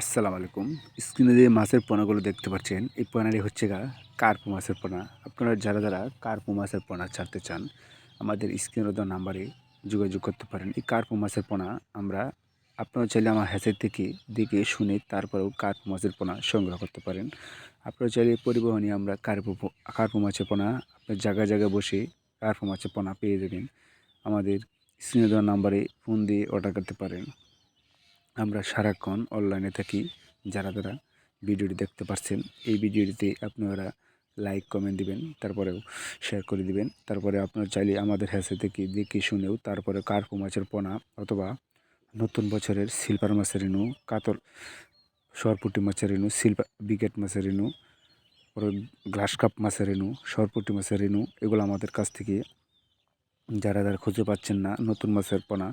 আসসালামু আলাইকুম। স্ক্রিনে যে মাছের পোনাগুলো দেখতে পাচ্ছেন, এই পোনাটি হচ্ছে গা কার্পু মাছের পোনা। আপনারা যারা যারা কার্পু মাছের পোনা ছাড়তে চান, আমাদের স্ক্রিনে দেওয়া নাম্বারে যোগাযোগ করতে পারেন। এই কার্পু মাছের পোনা আমরা আপনারা চাইলে আমার হ্যাসের থেকে দেখে শুনে তারপরেও কার্পু মাছের পোনা সংগ্রহ করতে পারেন। আপনারা চাইলে পরিবহনে আমরা কার্পু কার্পু মাছের পোনা, আপনার জায়গায় জায়গায় বসে কার্পু মাছের পোনা পেয়ে যাবেন। আমাদের স্ক্রিনে দেওয়া নাম্বারে ফোন দিয়ে অর্ডার করতে পারেন। আমরা সারাক্ষণ অনলাইনে থাকি, যারা যারা ভিডিওটি দেখতে পাচ্ছেন এই ভিডিওটিতে আপনারা লাইক কমেন্ট দিবেন, তারপরেও শেয়ার করে দিবেন, তারপরে আপনারা চাইলে আমাদের হ্যাসে থেকে দেখে শুনেও তারপরে কার্পু মাছের পোনা অথবা নতুন বছরের সিলভার মাছের রেণু, কাতল, সরপুটি মাছের রেণু সিলভার বিকেট মাছের রেণু পরে গ্লাস কাপ মাছের রেণু, সরপুটি মাছের রেণু, এগুলো আমাদের কাছ থেকে যারা যারা খুঁজে পাচ্ছেন না নতুন মাছের পোনা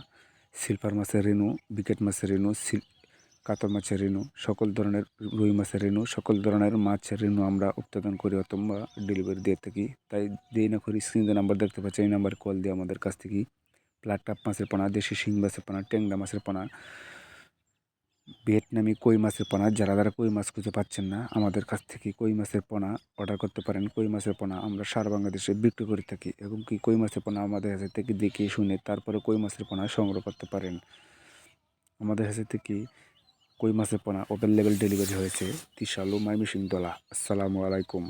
সিলভার মাছের রেণু, বিকেট মাছের রেণু কাতল মাছের রেণু, সকল ধরনের রুই মাছের রেণু, সকল ধরনের মাছের রেণু আমরা উৎপাদন করি অথবা ডেলিভারি দিয়ে থাকি। তাই দিয়ে না করি স্ক্রিনে নাম্বার দেখতে পাচ্ছি এই নাম্বার কল দিয়ে আমাদের কাছ থেকে। প্লাটটাপ মাছের পোনা, দেশি শিং মাছের পোনা, ট্যাংরা মাছের পোনা ভিয়েতনামি কই মাছের পোনা, যারা যারা কই মাছ খুঁজে পাচ্ছেন না, আমাদের কাছ থেকে কই মাছের পোনা অর্ডার করতে পারেন। কই মাছের পোনা আমরা সারা বাংলাদেশে বিক্রি করে থাকি এবং কি কই মাছের পোনা আমাদের কাছে থেকে দেখে শুনে তারপরে কই মাছের পোনা সংগ্রহ করতে পারেন। আমাদের কাছে থেকে কই মাছের পোনা ওপেন লেভেল ডেলিভারি হয়েছে, তিশালু মাইমিসিং দোলা। আসসালামু আলাইকুম।